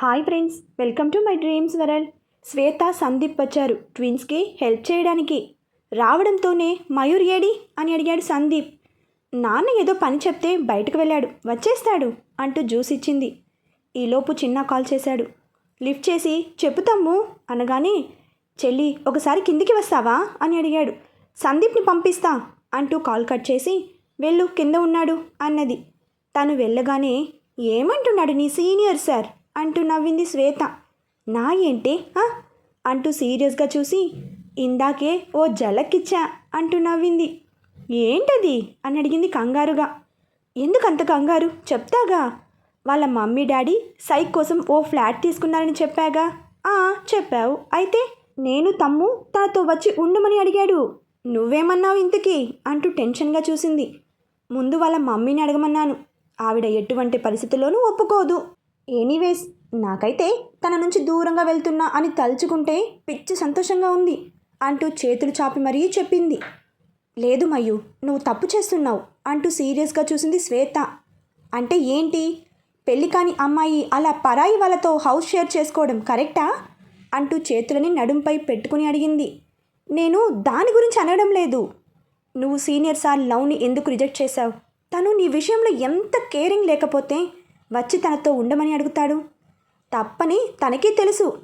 Hi friends welcome to my dreams world. Shweta Sandeep వచ్చారు ట్విన్స్కి help చేయడానికి. రావడంతోనే మయూర్ ఏడి అని అడిగాడు సందీప్. నాన్న ఏదో పని చెప్తే బయటకు వెళ్ళాడు వచ్చేస్తాడు అంటూ జ్యూస్ ఇచ్చింది. ఈలోపు చిన్న కాల్ చేశాడు. లిఫ్ట్ చేసి చెప్పుతాము అనగానే చెల్లి ఒకసారి కిందికి వస్తావా? అని అడిగాడు. సందీప్ని పంపిస్తా అంటూ కాల్ కట్ చేసి వెళ్ళు కింద ఉన్నాడు అన్నది. తను వెళ్ళగానే ఏమంటున్నాడు నీ సీనియర్ సార్? అంటూ నవ్వింది శ్వేత. నా ఏంటి? ఆ?" అంటూ సీరియస్గా చూసి ఇందాకే ఓ జలక్కిచ్చా అంటూ నవ్వింది. ఏంటది? అని అడిగింది కంగారుగా. ఎందుకంత కంగారు? చెప్తాగా. వాళ్ళ మమ్మీ డాడీ సైక్ కోసం ఓ ఫ్లాట్ తీసుకున్నారని చెప్పాగా. ఆ చెప్పావు. అయితే నేను తమ్ము తనతో వచ్చి ఉండమని అడిగాడు. నువ్వేమన్నావు ఇంతకీ? అంటూ టెన్షన్గా చూసింది. ముందు వాళ్ళ మమ్మీని అడగమన్నాను. ఆవిడ ఎటువంటి పరిస్థితుల్లోనూ ఒప్పుకోదు. ఎనీవేస్ నాకైతే తన నుంచి దూరంగా వెళ్తున్నా అని తలుచుకుంటే పిచ్చి సంతోషంగా ఉంది అంటూ చేతులు చాపి మరీ చెప్పింది. లేదు మయ్యు నువ్వు తప్పు చేస్తున్నావు అంటూ సీరియస్గా చూసింది శ్వేత. అంటే ఏంటి? పెళ్ళి కాని అమ్మాయి అలా పరాయి వాళ్ళతో హౌస్ షేర్ చేసుకోవడం కరెక్టా? అంటూ చేతులని నడుంపై పెట్టుకుని అడిగింది. నేను దాని గురించి అనడం లేదు. నువ్వు సీనియర్ సార్ లవ్ని ఎందుకు రిజెక్ట్ చేశావు? తను నీ విషయంలో ఎంత కేరింగ్ లేకపోతే వచ్చి తనతో ఉండమని అడుగుతాడు. తప్పని తనకే తెలుసు.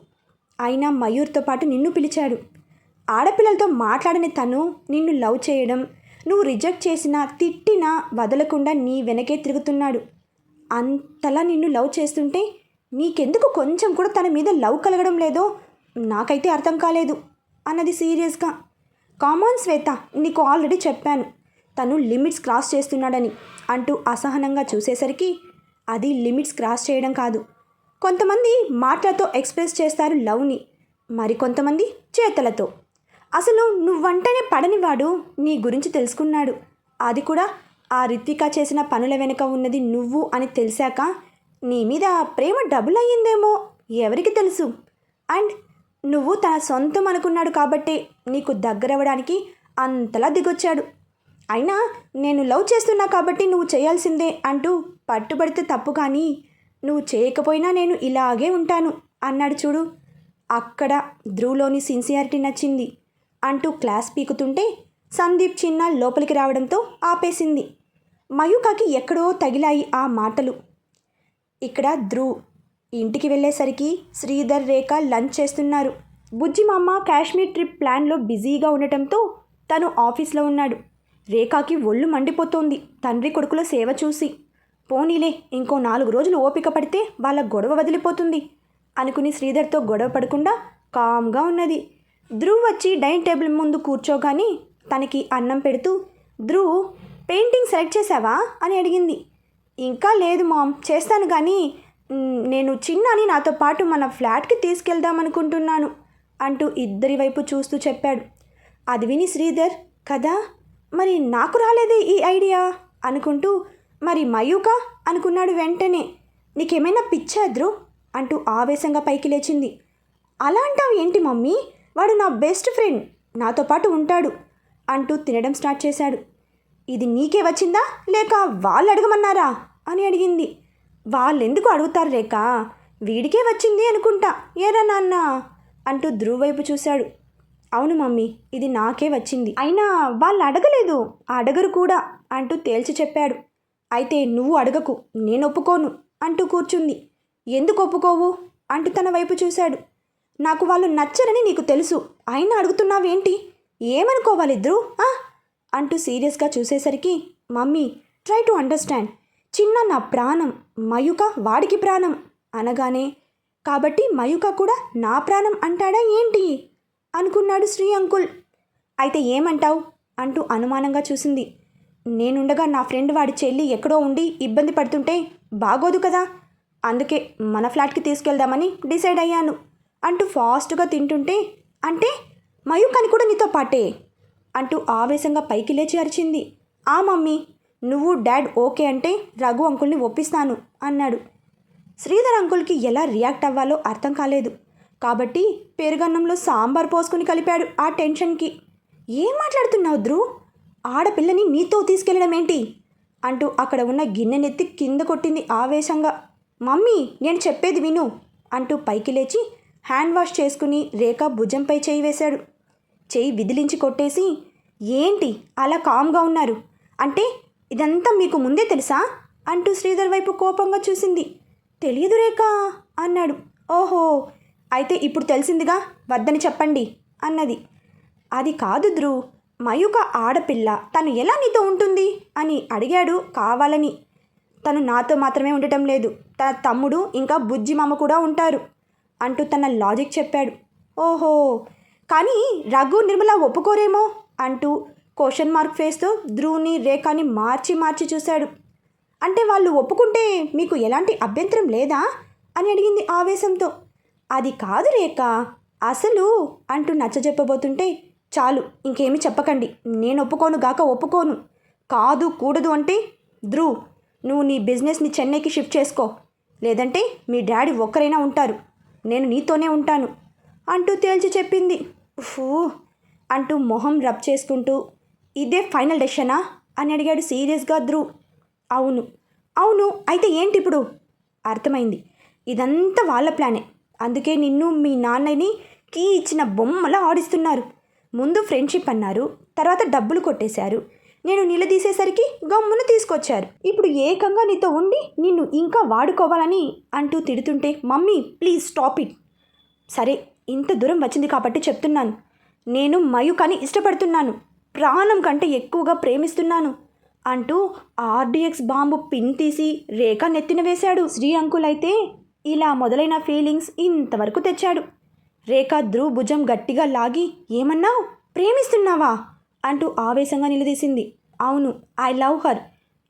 అయినా మయూర్తో పాటు నిన్ను పిలిచాడు. ఆడపిల్లలతో మాట్లాడని తను నిన్ను లవ్ చేయడం నువ్వు రిజెక్ట్ చేసినా తిట్టినా వదలకుండా నీ వెనకే తిరుగుతున్నాడు. అంతలా నిన్ను లవ్ చేస్తుంటే నీకెందుకు కొంచెం కూడా తన మీద లవ్ కలగడం లేదో నాకైతే అర్థం కాలేదు అన్నది సీరియస్గా. కామన్ శ్వేత నీకు ఆల్రెడీ చెప్పాను. తను లిమిట్స్ క్రాస్ చేస్తున్నాడని అంటూ అసహనంగా చూసేసరికి అది లిమిట్స్ క్రాస్ చేయడం కాదు. కొంతమంది మాటలతో ఎక్స్ప్రెస్ చేస్తారు లవ్ని మరికొంతమంది చేతలతో. అసలు నువ్వంటేనే పడనివాడు నీ గురించి తెలుసుకున్నాడు. అది కూడా ఆ రిత్విక చేసిన పనుల వెనుక ఉన్నది నువ్వు అని తెలిసాక నీ మీద ప్రేమ డబుల్ అయ్యిందేమో ఎవరికి తెలుసు? అండ్ నువ్వు తన సొంతం అనుకున్నాడు కాబట్టే నీకు దగ్గరవ్వడానికి అంతలా దిగొచ్చాడు. అయినా నేను లవ్ చేస్తున్నా కాబట్టి నువ్వు చేయాల్సిందే అంటూ పట్టుబడితే తప్పు కానీ నువ్వు చేయకపోయినా నేను ఇలాగే ఉంటాను అన్నాడు చూడు. అక్కడ ధ్రువ్లోని సిన్సియారిటీ నచ్చింది. అంటూ క్లాస్ పీకుతుంటే సందీప్ చిన్న లోపలికి రావడంతో ఆపేసింది. మయూకాకి ఎక్కడో తగిలాయి ఆ మాటలు. ఇక్కడ ధ్రువ్ ఇంటికి వెళ్ళేసరికి శ్రీధర్ రేఖ లంచ్ చేస్తున్నారు. బుజ్జి మామ కాశ్మీర్ ట్రిప్ ప్లాన్లో బిజీగా ఉండటంతో తను ఆఫీస్లో ఉన్నాడు. రేఖాకి ఒళ్ళు మండిపోతోంది. తండ్రి కొడుకుల సేవ చూసి పోనీలే ఇంకో నాలుగు రోజులు ఓపిక పడితే వాళ్ళ గొడవ వదిలిపోతుంది అనుకుని శ్రీధర్తో గొడవ పడకుండా కామ్గా ఉన్నది. ధ్రువ్ వచ్చి డైనింగ్ టేబుల్ ముందు కూర్చోగాని తనకి అన్నం పెడుతూ ధ్రువ్ పెయింటింగ్ సెలెక్ట్ చేసావా అని అడిగింది. ఇంకా లేదు మామ్ చేస్తాను కానీ నేను నేను చిన్నని నాతో పాటు మన ఫ్లాట్కి తీసుకెళ్దాం అనుకుంటున్నాను అంటూ ఇద్దరి వైపు చూస్తూ చెప్పాడు. అది విని శ్రీధర్ కదా మరి నాకు రాలేదే ఈ ఐడియా? అనుకుంటూ మరి మయూక? అనుకున్నాడు వెంటనే. నీకేమైనా పిచ్చా అంటూ ఆవేశంగా పైకి లేచింది. అలా అంటావు ఏంటి మమ్మీ? వాడు నా బెస్ట్ ఫ్రెండ్ నాతో పాటు ఉంటాడు అంటూ తినడం స్టార్ట్ చేశాడు. ఇది నీకే వచ్చిందా? లేక వాళ్ళు అడగమన్నారా? అని అడిగింది. వాళ్ళెందుకు అడుగుతారు రేక వీడికే వచ్చింది అనుకుంటా ఏరా నాన్న? అంటూ ధ్రువ వైపు చూశాడు. అవును మమ్మీ ఇది నాకే వచ్చింది. అయినా వాళ్ళు అడగలేదు. అడగరు కూడా అంటూ తేల్చి చెప్పాడు. అయితే నువ్వు అడగకు నేను ఒప్పుకోను అంటూ కూర్చుంది. ఎందుకు ఒప్పుకోవు? అంటూ తన వైపు చూశాడు. నాకు వాళ్ళు నచ్చరని నీకు తెలుసు. అయినా అడుగుతున్నావేంటి? ఏమనుకోవాలి ఇద్దరు? ఆ? అంటూ సీరియస్గా చూసేసరికి మమ్మీ ట్రై టు అండర్స్టాండ్. చిన్న నా ప్రాణం మయుక వాడికి ప్రాణం అనగానే కాబట్టి మయుక కూడా నా ప్రాణం అంటాడా ఏంటి? అనుకున్నాడు శ్రీ అంకుల్. అయితే ఏమంటావు? అంటూ అనుమానంగా చూసింది. నేనుండగా నా ఫ్రెండ్ వాడి చెల్లి ఎక్కడో ఉండి ఇబ్బంది పడుతుంటే బాగోదు కదా. అందుకే మన ఫ్లాట్కి తీసుకెళ్దామని డిసైడ్ అయ్యాను. అంటూ ఫాస్ట్గా తింటుంటే అంటే మయూకాని కూడా నీతో పాటే? అంటూ ఆవేశంగా పైకి లేచి అరిచింది. ఆ మమ్మీ నువ్వు డాడ్ ఓకే అంటే రఘు అంకుల్ని ఒప్పిస్తాను అన్నాడు. శ్రీధర్ అంకుల్కి ఎలా రియాక్ట్ అవ్వాలో అర్థం కాలేదు. కాబట్టి పెరుగన్నంలో సాంబార్ పోసుకుని కలిపాడు ఆ టెన్షన్కి. ఏం మాట్లాడుతున్నావు ధ్రువ్ ఆడపిల్లని నీతో తీసుకెళ్ళడం ఏంటి? అంటూ అక్కడ ఉన్న గిన్నెనెత్తి కింద కొట్టింది ఆవేశంగా. మమ్మీ నేను చెప్పేది విను అంటూ పైకి లేచి హ్యాండ్ వాష్ చేసుకుని రేఖ భుజంపై చేయి వేశాడు. చేయి విదిలించి కొట్టేసి ఏంటి అలా కామ్గా ఉన్నారు? అంటే ఇదంతా మీకు ముందే తెలుసా? అంటూ శ్రీధర్ వైపు కోపంగా చూసింది. తెలియదు రేఖ అన్నాడు. ఓహో అయితే ఇప్పుడు తెలిసిందిగా వద్దని చెప్పండి అన్నది. అది కాదు ధ్రువ్ మయూక ఆడపిల్ల తను ఎలా నీతో ఉంటుంది? అని అడిగాడు కావాలని. తను నాతో మాత్రమే ఉండటం లేదు తన తమ్ముడు ఇంకా బుజ్జి మామ కూడా ఉంటారు అంటూ తన లాజిక్ చెప్పాడు. ఓహో కానీ రఘు నిర్మల ఒప్పుకోరేమో అంటూ క్వశ్చన్ మార్క్ ఫేస్తో ధ్రువుని రేఖని మార్చి మార్చి చూశాడు. అంటే వాళ్ళు ఒప్పుకుంటే మీకు ఎలాంటి అభ్యంతరం లేదా? అని అడిగింది ఆవేశంతో. అది కాదు రేఖ. అసలు అంటూ నచ్చజెప్పబోతుంటే చాలు ఇంకేమీ చెప్పకండి. నేను ఒప్పుకోను గాక ఒప్పుకోను. కాదు కూడదు అంటే ధ్రువ్ నువ్వు నీ బిజినెస్ని చెన్నైకి షిఫ్ట్ చేసుకో. లేదంటే మీ డాడీ ఒక్కరైనా ఉంటారు. నేను నీతోనే ఉంటాను. అంటూ తేల్చి చెప్పింది. ఫూ అంటూ మొహం రబ్ చేసుకుంటూ ఇదే ఫైనల్ డెసిషనా? అని అడిగాడు సీరియస్గా ధ్రువ్. అవును. అవును అయితే ఏంటి ఇప్పుడు? అర్థమైంది. ఇదంతా వాళ్ళ ప్లానే. అందుకే నిన్ను మీ నాన్నని కీ ఇచ్చిన బొమ్మలా ఆడిస్తున్నారు. ముందు ఫ్రెండ్షిప్ అన్నారు తర్వాత డబ్బులు కొట్టేశారు. నేను నిలదీసేసరికి గమ్మున తీసుకొచ్చారు. ఇప్పుడు ఏకంగా నీతో ఉండి నిన్ను ఇంకా వాడుకోవాలని అంటూ తిడుతుంటే మమ్మీ ప్లీజ్ స్టాప్ ఇట్. సరే ఇంత దూరం వచ్చింది కాబట్టి చెప్తున్నాను. నేను మయుకని ఇష్టపడుతున్నాను. ప్రాణం కంటే ఎక్కువగా ప్రేమిస్తున్నాను. అంటూ ఆర్డిఎక్స్ బాంబు పిన్ తీసి రేఖ నెత్తిన వేశాడు. శ్రీ అంకుల్ అయితే ఇలా మొదలైన ఫీలింగ్స్ ఇంతవరకు తెచ్చాడు. రేఖ ధ్రువ్ భుజం గట్టిగా లాగి ఏమన్నావు? ప్రేమిస్తున్నావా? అంటూ ఆవేశంగా నిలదీసింది. అవును ఐ లవ్ హర్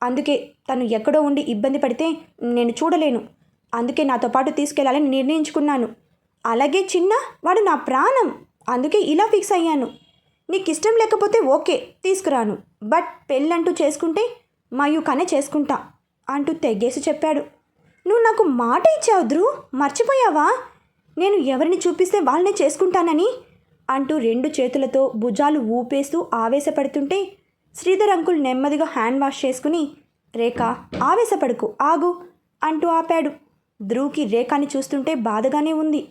అందుకే తను ఎక్కడో ఉండి ఇబ్బంది పడితే నేను చూడలేను. అందుకే నాతో పాటు తీసుకెళ్ళాలని నిర్ణయించుకున్నాను. అలాగే చిన్న వాడు నా ప్రాణం. అందుకే ఇలా ఫిక్స్ అయ్యాను. నీకు ఇష్టం లేకపోతే ఓకే తీసుకురాను. బట్ పెళ్ళంటూ చేసుకుంటే మయూకానే చేసుకుంటా అంటూ తెగేసి చెప్పాడు. నువ్వు నాకు మాట ఇచ్చావు ధ్రువ్ మర్చిపోయావా? నేను ఎవరిని చూపిస్తే వాళ్ళనే చేసుకుంటానని? అంటూ రెండు చేతులతో భుజాలు ఊపేస్తూ ఆవేశపడుతుంటే శ్రీధర్ అంకుల్ నెమ్మదిగా హ్యాండ్ వాష్ చేసుకుని రేఖ ఆవేశపడుకు ఆగు అంటూ ఆపాడు. ధ్రువ్కి రేఖని చూస్తుంటే బాధగానే ఉంది.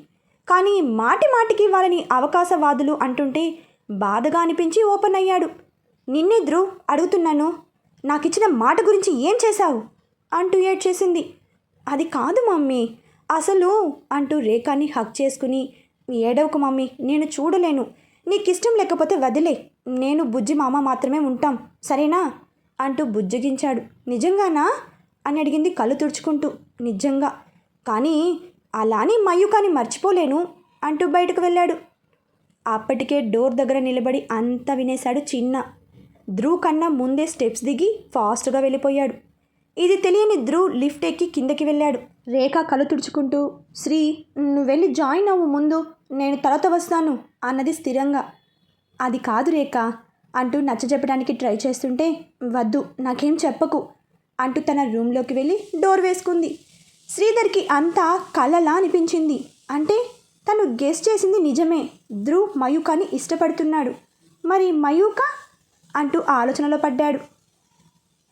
కానీ మాటి మాటికి వాళ్ళని అవకాశవాదులు అంటుంటే బాధగా అనిపించి ఓపెన్ అయ్యాడు. నిన్నే ధ్రువ్ అడుగుతున్నాను నాకిచ్చిన మాట గురించి ఏం చేశావు? అంటూ ఏడ్చేసింది. అది కాదు మమ్మీ. అసలు అంటూ రేఖాని హక్ చేసుకుని ఏడవకు మమ్మీ నేను చూడలేను. నీకు ఇష్టం లేకపోతే వదిలే. నేను బుజ్జి మామ మాత్రమే ఉంటాం. సరేనా? అంటూ బుజ్జగించాడు. నిజంగానా? అని అడిగింది కళ్ళు తుడుచుకుంటూ. నిజంగా. కానీ అలానే మయ్యుకాని మర్చిపోలేను అంటూ బయటకు వెళ్ళాడు. అప్పటికే డోర్ దగ్గర నిలబడి అంతా వినేశాడు చిన్న. ధ్రువ్ కన్నా ముందే స్టెప్స్ దిగి ఫాస్ట్గా వెళ్ళిపోయాడు. ఇది తెలియని ధ్రువ్ లిఫ్ట్ ఎక్కి కిందకి వెళ్ళాడు. రేఖ కళ్ళు తుడుచుకుంటూ శ్రీ నువ్వు వెళ్ళి జాయిన్ అవ్వు ముందు. నేను తర్వాత వస్తాను అన్నది స్థిరంగా. అది కాదు రేఖ అంటూ నచ్చజెప్పడానికి ట్రై చేస్తుంటే వద్దు నాకేం చెప్పకు అంటూ తన రూమ్లోకి వెళ్ళి డోర్ వేసుకుంది. శ్రీధర్కి అంతా కలలా అనిపించింది. అంటే తను గెస్ చేసింది నిజమే. ధ్రువ్ మయూకాని ఇష్టపడుతున్నాడు. మరి మయూక అంటూ ఆలోచనలో పడ్డాడు.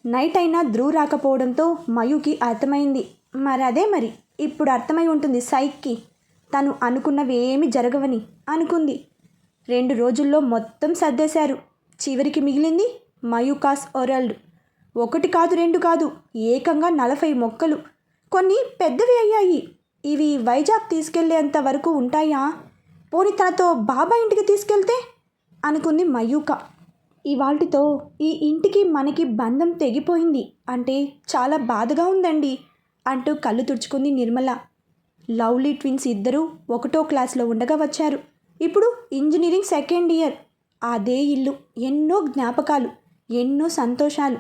నైట్ అయినా ధ్రువ్ రాకపోవడంతో మయూకి అర్థమైంది. మరి అదే మరి ఇప్పుడు అర్థమై ఉంటుంది సైక్కి. తను అనుకున్నవి ఏమి జరగవని అనుకుంది. రెండు రోజుల్లో మొత్తం సర్దేశారు. చివరికి మిగిలింది మయూకాస్ ఒరల్డ్. ఒకటి కాదు రెండు కాదు ఏకంగా నలభై మొక్కలు. కొన్ని పెద్దవి అయ్యాయి. ఇవి వైజాగ్ తీసుకెళ్ళేంత వరకు ఉంటాయా? పోని తనతో బాబా ఇంటికి తీసుకెళ్తే? అనుకుంది మయూక. ఇవాల్టితో ఈ ఇంటికి మనకి బంధం తెగిపోయింది. అంటే చాలా బాధగా ఉందండి అంటూ కళ్ళు తుడుచుకుంది నిర్మల. లవ్లీ ట్విన్స్ ఇద్దరూ ఒకటో క్లాస్లో ఉండగా వచ్చారు. ఇప్పుడు ఇంజనీరింగ్ సెకండ్ ఇయర్. అదే ఇల్లు ఎన్నో జ్ఞాపకాలు ఎన్నో సంతోషాలు.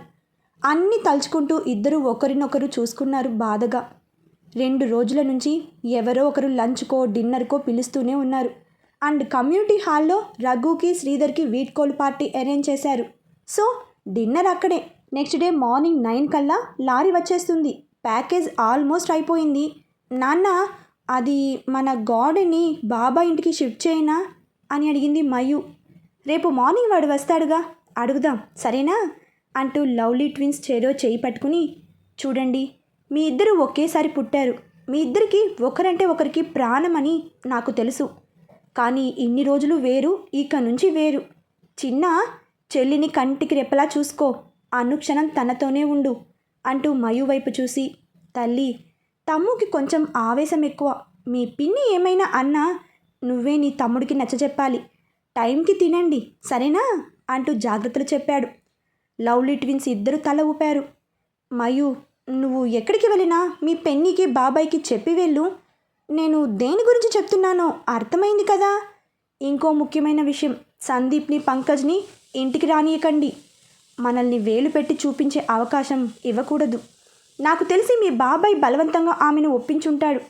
అన్నీ తలుచుకుంటూ ఇద్దరు ఒకరినొకరు చూసుకున్నారు బాధగా. రెండు రోజుల నుంచి ఎవరో ఒకరు లంచ్కో డిన్నర్కో పిలుస్తూనే ఉన్నారు. అండ్ కమ్యూనిటీ హాల్లో రఘుకి శ్రీధర్కి వీడ్కోలు పార్టీ అరేంజ్ చేశారు. సో డిన్నర్ అక్కడే. నెక్స్ట్ డే మార్నింగ్ నైన్ కల్లా లారీ వచ్చేస్తుంది. ప్యాకేజ్ ఆల్మోస్ట్ అయిపోయింది. నాన్న అది మన గాడిని బాబా ఇంటికి షిఫ్ట్ చేయనా? అని అడిగింది మయు. రేపు మార్నింగ్ వాడు వస్తాడుగా? అడుగుదాం. సరేనా? అంటూ లవ్లీ ట్విన్స్ చేరో చేయి పట్టుకుని చూడండి మీ ఇద్దరు ఒకేసారి పుట్టారు. మీ ఇద్దరికి ఒకరంటే ఒకరికి ప్రాణమని నాకు తెలుసు. కానీ ఇన్ని రోజులు వేరు ఇక నుంచి వేరు. చిన్న చెల్లిని కంటికి రెప్పలా చూసుకో. అనుక్షణం తనతోనే ఉండు అంటూ మయు వైపు చూసి తల్లి తమ్ముకి కొంచెం ఆవేశం ఎక్కువ. మీ పిన్ని ఏమైనా అన్నా నువ్వే నీ తమ్ముడికి నచ్చజెప్పాలి టైంకి తినండి సరేనా? అంటూ జాగ్రత్తలు చెప్పాడు. లవ్లీ ట్విన్స్ ఇద్దరు తల ఊపారు. మయు నువ్వు ఎక్కడికి వెళ్ళినా మీ పెన్నికి బాబాయ్కి చెప్పి వెళ్ళు. నేను దేని గురించి చెప్తున్నానో అర్థమైంది కదా. ఇంకో ముఖ్యమైన విషయం సందీప్ని పంకజ్ని ఇంటికి రానియకండి. మనల్ని వేలు పెట్టి చూపించే అవకాశం ఇవ్వకూడదు. నాకు తెలిసి మీ బాబాయ్ బలవంతంగా ఆమెను ఒప్పించుంటాడు.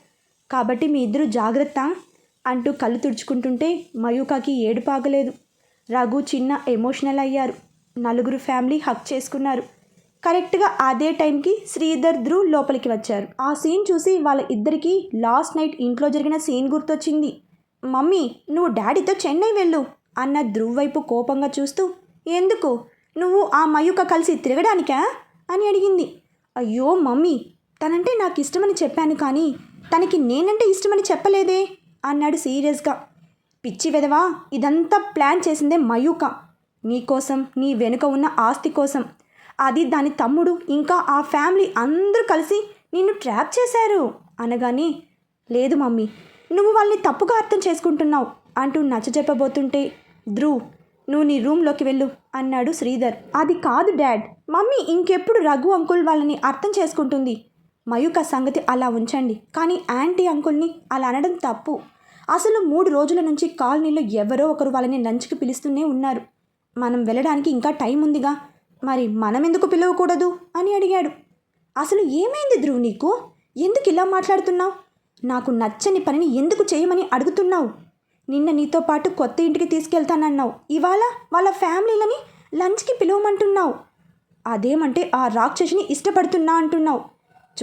కాబట్టి మీ ఇద్దరు జాగ్రత్త అంటూ కళ్ళు తుడుచుకుంటుంటే మయూకాకి ఏడుపాగలేదు. రఘు చిన్న ఎమోషనల్ అయ్యారు. నలుగురు ఫ్యామిలీ హక్ చేసుకున్నారు. కరెక్ట్గా అదే టైంకి శ్రీధర్ ధ్రువ్ లోపలికి వచ్చారు. ఆ సీన్ చూసి వాళ్ళ ఇద్దరికి లాస్ట్ నైట్ ఇంట్లో జరిగిన సీన్ గుర్తొచ్చింది. మమ్మీ నువ్వు డాడీతో చెన్నై వెళ్ళు అన్న ధ్రువ్ వైపు కోపంగా చూస్తూ ఎందుకు? నువ్వు ఆ మయూక కలిసి తిరగడానికా? అని అడిగింది. అయ్యో మమ్మీ తనంటే నాకు ఇష్టమని చెప్పాను కానీ తనకి నేనంటే ఇష్టమని చెప్పలేదే అన్నాడు సీరియస్గా. పిచ్చి వెదవా ఇదంతా ప్లాన్ చేసిందే మయూక. నీకోసం నీ వెనుక ఉన్న ఆస్తి కోసం అది దాని తమ్ముడు ఇంకా ఆ ఫ్యామిలీ అందరూ కలిసి నిన్ను ట్రాప్ చేశారు. అనగానే లేదు మమ్మీ నువ్వు వాళ్ళని తప్పుగా అర్థం చేసుకుంటున్నావు అంటూ నచ్చజెప్పబోతుంటే ధ్రువ్ నువ్వు నీ రూమ్లోకి వెళ్ళు అన్నాడు శ్రీధర్. అది కాదు డాడ్ మమ్మీ ఇంకెప్పుడు రఘు అంకుల్ వాళ్ళని అర్థం చేసుకుంటుంది. మయూక సంగతి అలా ఉంచండి కానీ యాంటీ అంకుల్ని అలా అనడం తప్పు. అసలు మూడు రోజుల నుంచి కాలనీలో ఎవరో ఒకరు వాళ్ళని లంచ్కి పిలుస్తూనే ఉన్నారు. మనం వెళ్ళడానికి ఇంకా టైం ఉందిగా. మరి మనం ఎందుకు పిలవకూడదు? అని అడిగాడు. అసలు ఏమైంది ధ్రువ్ నీకు? ఎందుకు ఇలా మాట్లాడుతున్నావు? నాకు నచ్చని పనిని ఎందుకు చేయమని అడుగుతున్నావు? నిన్న నీతో పాటు కొత్త ఇంటికి తీసుకెళ్తానన్నావు. ఇవాళ వాళ్ళ ఫ్యామిలీలని లంచ్కి పిలవమంటున్నావు. అదేమంటే ఆ రాక్షసిని ఇష్టపడుతున్నా అంటున్నావు.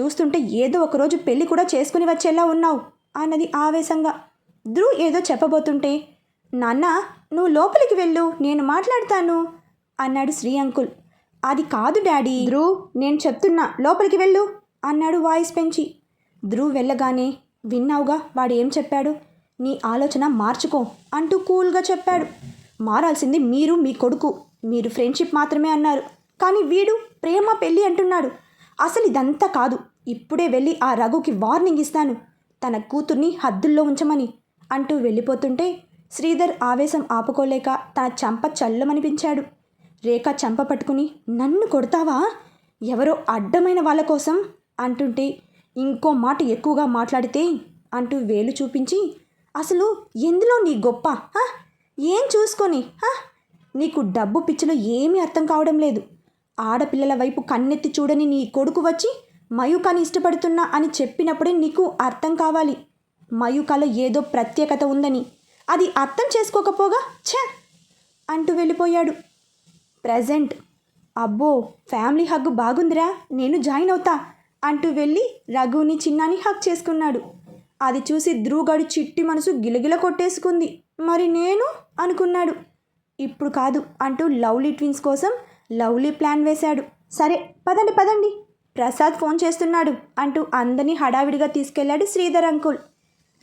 చూస్తుంటే ఏదో ఒకరోజు పెళ్ళి కూడా చేసుకుని వచ్చేలా ఉన్నావు అన్నది ఆవేశంగా. ధ్రువ్ ఏదో చెప్పబోతుంటే నాన్న నువ్వు లోపలికి వెళ్ళు నేను మాట్లాడతాను అన్నాడు శ్రీ అంకుల్. అది కాదు డాడీ. ధ్రువ్ నేను చెప్తున్నా లోపలికి వెళ్ళు అన్నాడు వాయిస్ పెంచి. ధ్రువ్ వెళ్ళగానే విన్నావుగా వాడు ఏం చెప్పాడు? నీ ఆలోచన మార్చుకో అంటూ కూల్గా చెప్పాడు. మారాల్సింది మీరు మీ కొడుకు మీరు ఫ్రెండ్షిప్ మాత్రమే అన్నారు. కానీ వీడు ప్రేమ పెళ్ళి అంటున్నాడు. అసలు ఇదంతా కాదు ఇప్పుడే వెళ్ళి ఆ రఘుకి వార్నింగ్ ఇస్తాను. తన కూతుర్ని హద్దుల్లో ఉంచమని అంటూ వెళ్ళిపోతుంటే శ్రీధర్ ఆవేశం ఆపుకోలేక తన చంప చల్లమనిపించాడు. రేఖ చంప పట్టుకుని నన్ను కొడతావా? ఎవరో అడ్డమైన వాళ్ళ కోసం? అంటుంటే ఇంకో మాట ఎక్కువగా మాట్లాడితే అంటూ వేలు చూపించి అసలు ఎందులో నీ గొప్ప? ఏం చూసుకొని? నీకు డబ్బు పిచ్చిలో ఏమీ అర్థం కావడం లేదు. ఆడపిల్లల వైపు కన్నెత్తి చూడని నీ కొడుకు వచ్చి మయూకాని ఇష్టపడుతున్నా అని చెప్పినప్పుడే నీకు అర్థం కావాలి. మయూకాలో ఏదో ప్రత్యేకత ఉందని. అది అర్థం చేసుకోకపోగా ఛ! అంటూ వెళ్ళిపోయాడు. ప్రజెంట్. అబ్బో ఫ్యామిలీ హగ్ బాగుందిరా నేను జాయిన్ అవుతా అంటూ వెళ్ళి రఘుని చిన్నాని హగ్ చేసుకున్నాడు. అది చూసి ధ్రువగాడు చిట్టి మనసు గిలగిల కొట్టేసుకుంది. మరి నేను? అనుకున్నాడు. ఇప్పుడు కాదు అంటూ లవ్లీ ట్విన్స్ కోసం లవ్లీ ప్లాన్ వేశాడు. సరే పదండి పదండి. ప్రసాద్ ఫోన్ చేస్తున్నాడు అంటూ అందరినీ హడావిడిగా తీసుకెళ్ళాడు శ్రీధర్ అంకుల్.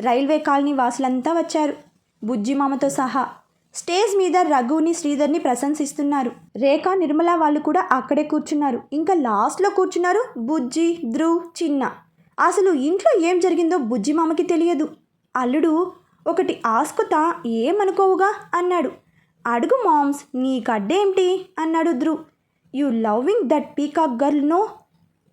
రైల్వే కాలనీ వాసులంతా వచ్చారు. బుజ్జి మామతో సహా స్టేజ్ మీద రఘుని శ్రీధర్ని ప్రశంసిస్తున్నారు. రేఖ నిర్మల వాళ్ళు కూడా అక్కడే కూర్చున్నారు. ఇంకా లాస్ట్లో కూర్చున్నారు బుజ్జి ధ్రువ్ చిన్న. అసలు ఇంట్లో ఏం జరిగిందో బుజ్జి మామకి తెలియదు. అల్లుడు ఒకటి ఆస్కుత ఏమనుకోవుగా? అన్నాడు. అడుగు మామ్స్ నీ కడ్డేంటి? అన్నాడు Dhruv. You loving that peacock girl no?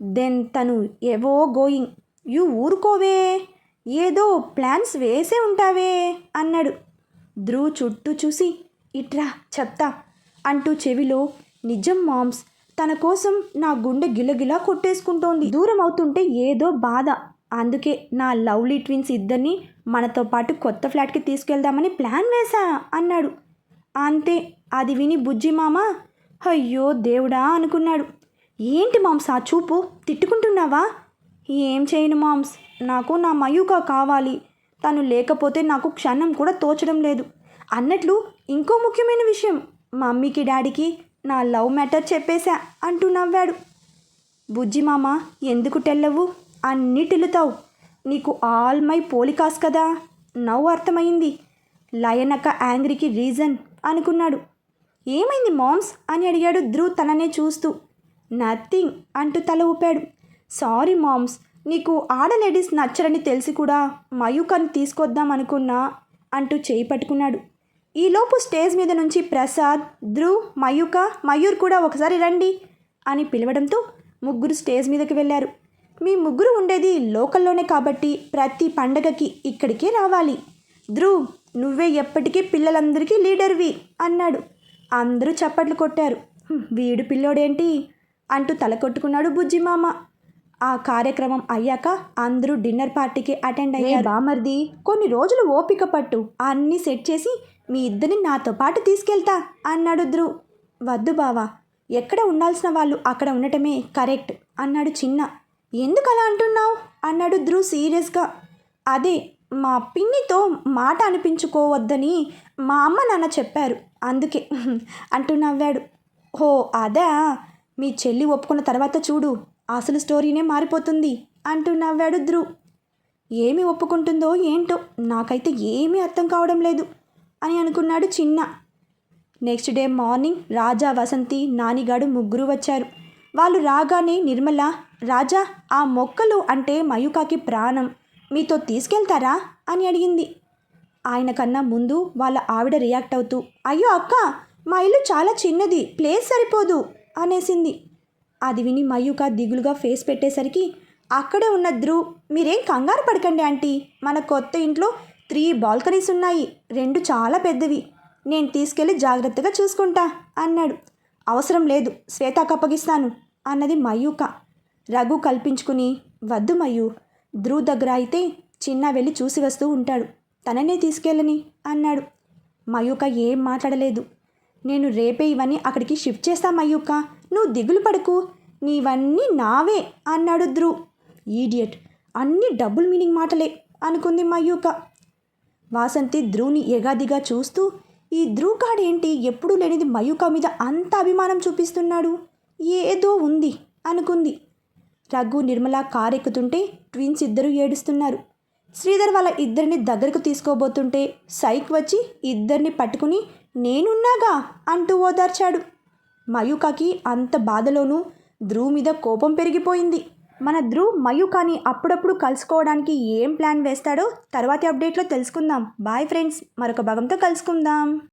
Then తను ఎవో గోయింగ్. యు ఊరుకోవే? ఏదో ప్లాన్స్ వేసే ఉంటావే? అన్నాడు. ధ్రువ్ చుట్టూ చూసి ఇట్రా చెప్తా అంటూ చెవిలో నిజం మామ్స్ తన కోసం నా గుండె గిలగిలా కొట్టేసుకుంటోంది. దూరం అవుతుంటే ఏదో బాధ. అందుకే నా లవ్లీ ట్విన్స్ ఇద్దరిని మనతో పాటు కొత్త ఫ్లాట్కి తీసుకెళ్దామని ప్లాన్ వేశా అన్నాడు. అంతే అది విని బుజ్జి మామ అయ్యో దేవుడా అనుకున్నాడు. ఏంటి మామ్స్ ఆ చూపు? తిట్టుకుంటున్నావా? ఏం చేయను మామ్స్ నాకు నా మయూక కావాలి. తను లేకపోతే నాకు క్షణం కూడా తోచడం లేదు. అన్నట్లు ఇంకో ముఖ్యమైన విషయం మమ్మీకి డాడీకి నా లవ్ మ్యాటర్ చెప్పేశా అంటూ నవ్వాడు. బుజ్జి మామ ఎందుకు టెల్లవు అన్నీ టెల్లుతావు నీకు ఆల్ మై పోలికాస్ కదా? నవ్వు అర్థమైంది. లయనక్క యాంగ్రీకి రీజన్ అనుకున్నాడు. ఏమైంది మామ్స్? అని అడిగాడు ధ్రువ్ తననే చూస్తూ. నథింగ్ అంటూ తల ఊపాడు. సారీ మామ్స్ నీకు ఆడ లేడీస్ నచ్చరని తెలిసి కూడా మయూకాని తీసుకొద్దాం అనుకున్నా అంటూ చేయి పట్టుకున్నాడు. ఈలోపు స్టేజ్ మీద నుంచి ప్రసాద్ ధ్రువ్ మయూక మయూర్ కూడా ఒకసారి రండి అని పిలవడంతో ముగ్గురు స్టేజ్ మీదకి వెళ్ళారు. మీ ముగ్గురు ఉండేది లోకల్లోనే కాబట్టి ప్రతి పండగకి ఇక్కడికే రావాలి. ధ్రువ్ నువ్వే ఎప్పటికీ పిల్లలందరికీ లీడర్వి అన్నాడు. అందరూ చప్పట్లు కొట్టారు. వీడు పిల్లోడేంటి? అంటూ తల కొట్టుకున్నాడు బుజ్జిమామ. ఆ కార్యక్రమం అయ్యాక అందరూ డిన్నర్ పార్టీకి అటెండ్ అయ్యారు. బామర్ది కొన్ని రోజులు ఓపిక పట్టు అన్నీ సెట్ చేసి మీ ఇద్దరిని నాతో పాటు తీసుకెళ్తా అన్నాడు ధ్రువ్. వద్దు బావా ఎక్కడ ఉండాల్సిన వాళ్ళు అక్కడ ఉండటమే కరెక్ట్ అన్నాడు చిన్న. ఎందుకు అలా అంటున్నావు? అన్నాడు ధ్రువ్ సీరియస్గా. అదే మా పిన్నితో మాట అనిపించుకోవద్దని మా అమ్మ నాన్న చెప్పారు. అందుకే అంటూ నవ్వాడు. హో అదా? మీ చెల్లి ఒప్పుకున్న తర్వాత చూడు. అసలు స్టోరీనే మారిపోతుంది అంటూ నవ్వాడు ధ్రువ్ ఏమి ఒప్పుకుంటుందో ఏంటో నాకైతే ఏమీ అర్థం కావడం లేదు అని అనుకున్నాడు చిన్న. Next day morning Raja Vasanthi నానిగాడు ముగ్గురు వచ్చారు. వాళ్ళు రాగానే నిర్మల రాజా ఆ మొక్కలు అంటే మయూకాకి ప్రాణం. మీతో తీసుకెళ్తారా? అని అడిగింది. ఆయన కన్నా ముందు వాళ్ళ ఆవిడ రియాక్ట్ అవుతూ అయ్యో అక్క మా ఇల్లు చాలా చిన్నది ప్లేస్ సరిపోదు అనేసింది. అది విని మయూక దిగులుగా ఫేస్ పెట్టేసరికి అక్కడే ఉన్న ధ్రువ్ మీరేం కంగారు పడకండి ఆంటీ. మన కొత్త ఇంట్లో త్రీ బాల్కనీస్ ఉన్నాయి. రెండు చాలా పెద్దవి. నేను తీసుకెళ్ళి జాగ్రత్తగా చూసుకుంటా అన్నాడు. అవసరం లేదు. శ్వేతకు అప్పగిస్తాను అన్నది మయూక. రఘు కల్పించుకుని వద్దు మయూ. ధ్రువ్ దగ్గర అయితే చిన్న వెళ్ళి చూసి వస్తూ ఉంటాడు. తననే తీసుకెళ్ళని అన్నాడు. మయూక ఏం మాట్లాడలేదు. నేను రేపే ఇవన్నీ అక్కడికి షిఫ్ట్ చేస్తా మయూక. నువ్వు దిగులు పడకు. నీవన్నీ నావే అన్నాడు ధ్రువ్. ఈడియట్ అన్ని డబుల్ మీనింగ్ మాటలే అనుకుంది మయూక. వాసంతి ధ్రువ్ని ఎగాదిగా చూస్తూ ఈ ధ్రువ్ గాడేంటి ఎప్పుడూ లేనిది మయూక మీద అంత అభిమానం చూపిస్తున్నాడు? ఏదో ఉంది అనుకుంది. రఘు నిర్మల కారు ఎక్కుతుంటే ట్విన్స్ ఇద్దరు ఏడుస్తున్నారు. శ్రీధర్ వాళ్ళ ఇద్దరిని దగ్గరకు తీసుకోబోతుంటే సైక్ వచ్చి ఇద్దరిని పట్టుకుని నేనున్నాగా అంటూ ఓదార్చాడు. మయూకాకి అంత బాధలోనూ ధ్రువ్ మీద కోపం పెరిగిపోయింది. మన ధ్రువ్ మయూకాని అప్పుడప్పుడు కలుసుకోవడానికి ఏం ప్లాన్ వేస్తాడో తర్వాతి అప్డేట్లో తెలుసుకుందాం. బాయ్ ఫ్రెండ్స్ మరొక భాగంతో కలుసుకుందాం.